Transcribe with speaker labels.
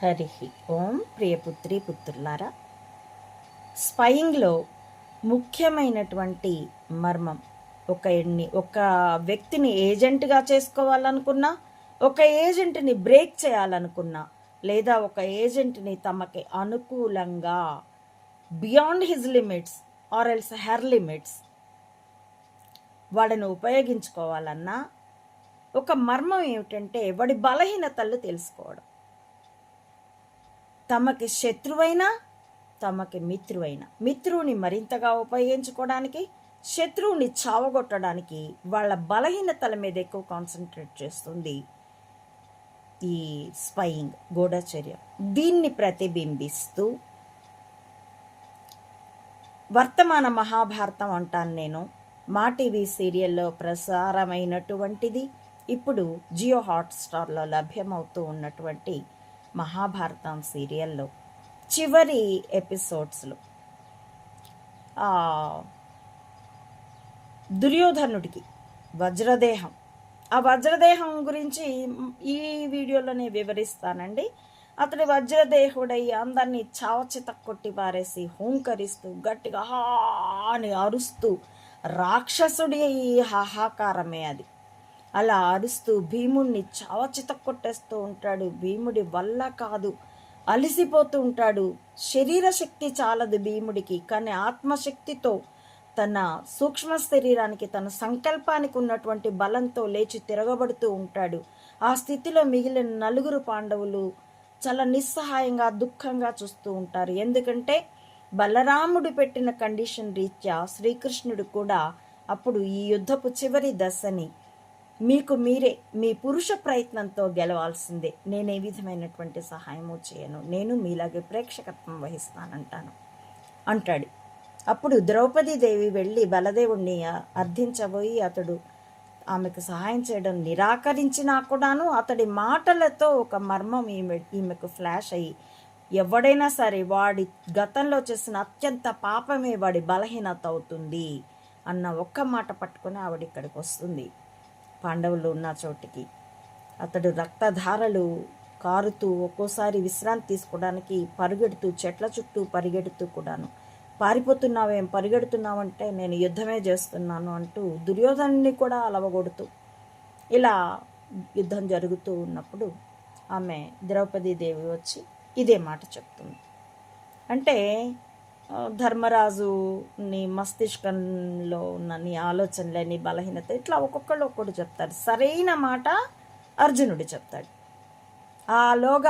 Speaker 1: హరి ఓం ప్రియపుత్రి పుత్రులారా. స్పయింగ్లో ముఖ్యమైనటువంటి మర్మం ఒక ఎన్ని ఒక వ్యక్తిని ఏజెంట్గా చేసుకోవాలనుకున్నా ఒక ఏజెంట్ని బ్రేక్ చేయాలనుకున్నా లేదా ఒక ఏజెంట్ని తమకి అనుకూలంగా beyond his limits or else her limits వాడిని ఉపయోగించుకోవాలన్నా ఒక మర్మం ఏమిటంటే వాడి బలహీనతలు తెలుసుకోవడం. తమకి శత్రువైనా తమకి మిత్రువైన. మిత్రువుని మరింతగా ఉపయోగించుకోవడానికి శత్రువుని చావగొట్టడానికి వాళ్ళ బలహీనతల మీద ఎక్కువ కాన్సన్ట్రేట్ చేస్తుంది ఈ స్పయింగ్ గూఢచర్య. దీన్ని ప్రతిబింబిస్తూ వర్తమాన మహాభారతం అంటాను నేను. మా టీవీ సీరియల్లో ప్రసారమైనటువంటిది ఇప్పుడు జియో హాట్స్టార్లో లభ్యమవుతూ ఉన్నటువంటి మహాభారతం సీరియల్లో చివరి ఎపిసోడ్స్లో. దుర్యోధనుడికి వజ్రదేహం. ఆ వజ్రదేహం గురించి ఈ వీడియోలోనే వివరిస్తానండి. అతడి వజ్రదేహుడై అందరినీ చావచిత కొట్టి పారేసి హూంకరిస్తూ గట్టిగా అని అరుస్తూ రాక్షసుడి హాహాకారమే అది. అలా అరుస్తూ భీముణ్ణి చావచిత కొట్టేస్తూ ఉంటాడు. భీముడి వల్ల కాదు. అలిసిపోతూ ఉంటాడు. శరీర శక్తి చాలదు భీముడికి కానీ ఆత్మశక్తితో తన సూక్ష్మ శరీరానికి తన సంకల్పానికి ఉన్నటువంటి బలంతో లేచి తిరగబడుతూ ఉంటాడు. ఆ స్థితిలో మిగిలిన నలుగురు పాండవులు చాలా నిస్సహాయంగా దుఃఖంగా చూస్తూ ఉంటారు. ఎందుకంటే బలరాముడు పెట్టిన కండిషన్ రీత్యా శ్రీకృష్ణుడు కూడా అప్పుడు ఈ యుద్ధపు చివరి దశని మీకు మీరే మీ పురుష ప్రయత్నంతో గెలవాల్సిందే. నేను ఏ విధమైనటువంటి సహాయము చేయను. నేను మీలాగే ప్రేక్షకత్వం వహిస్తానంటాను. అంటాడు. అప్పుడు ద్రౌపదీదేవి వెళ్ళి బలదేవుణ్ణి అర్థించబోయి అతడు ఆమెకు సహాయం చేయడం నిరాకరించినా కూడాను అతడి మాటలతో ఒక మర్మం ఈమె ఈమెకు ఫ్లాష్ అయ్యి ఎవడైనా సరే వాడి గతంలో చేసిన అత్యంత పాపమే వాడి బలహీనత అవుతుంది అన్న ఒక్క మాట పట్టుకొని ఆవిడ ఇక్కడికి వస్తుంది. పాండవులు ఉన్న చోటికి. అతడు రక్తధారలు కారుతూ ఒక్కోసారి విశ్రాంతి తీసుకోవడానికి పరిగెడుతూ చెట్ల చుట్టూ పరిగెడుతూ కూడాను పారిపోతున్నావేం? పరిగెడుతున్నావంటే నేను యుద్ధమే చేస్తున్నాను అంటూ దుర్యోధనుని కూడా అలవగొడుతూ ఇలా యుద్ధం జరుగుతూ ఉన్నప్పుడు ఆమె ద్రౌపదీదేవి వచ్చి ఇదే మాట చెప్తుంది. అంటే ధర్మరాజుని మస్తిష్కంలో ఉన్న నీ ఆలోచనలే నీ బలహీనత ఇట్లా ఒక్కొక్కళ్ళు ఒక్కడు చెప్తారు సరైన మాట అర్జునుడు చెప్తాడు. ఆలోగా